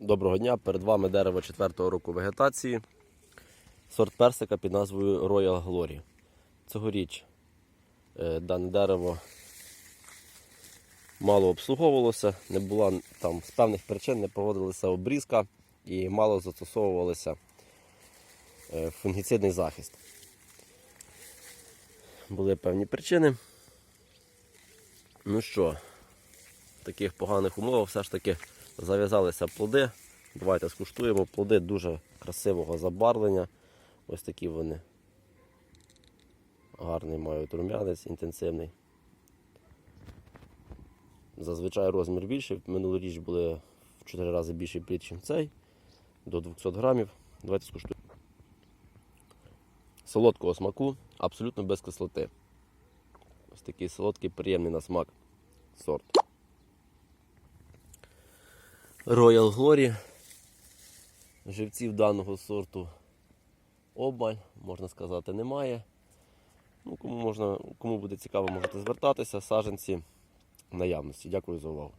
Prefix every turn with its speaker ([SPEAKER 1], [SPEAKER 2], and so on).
[SPEAKER 1] Доброго дня! Перед вами дерево 4-го року вегетації. Сорт персика під назвою Royal Glory. Цьогоріч е, дане дерево мало обслуговувалося, не була там з певних причин не проводилася обрізка і мало застосовувалося е, фунгіцидний захист. Були певні причини. Ну що, в таких поганих умовах все ж таки зав'язалися плоди. Давайте скуштуємо. Плоди дуже красивого забарвлення. Ось такі вони. Гарний мають рум'янець, інтенсивний. Зазвичай розмір більший. Минулоріч були в 4 рази більший плід, ніж цей. До 200 грамів. Давайте скуштуємо. Солодкого смаку, абсолютно без кислоти. Ось такий солодкий, приємний на смак сорт. Royal Glory. Живців даного сорту обмаль, можна сказати, немає. Ну, кому, можна, кому буде цікаво, можете звертатися. Саженці в наявності. Дякую за увагу.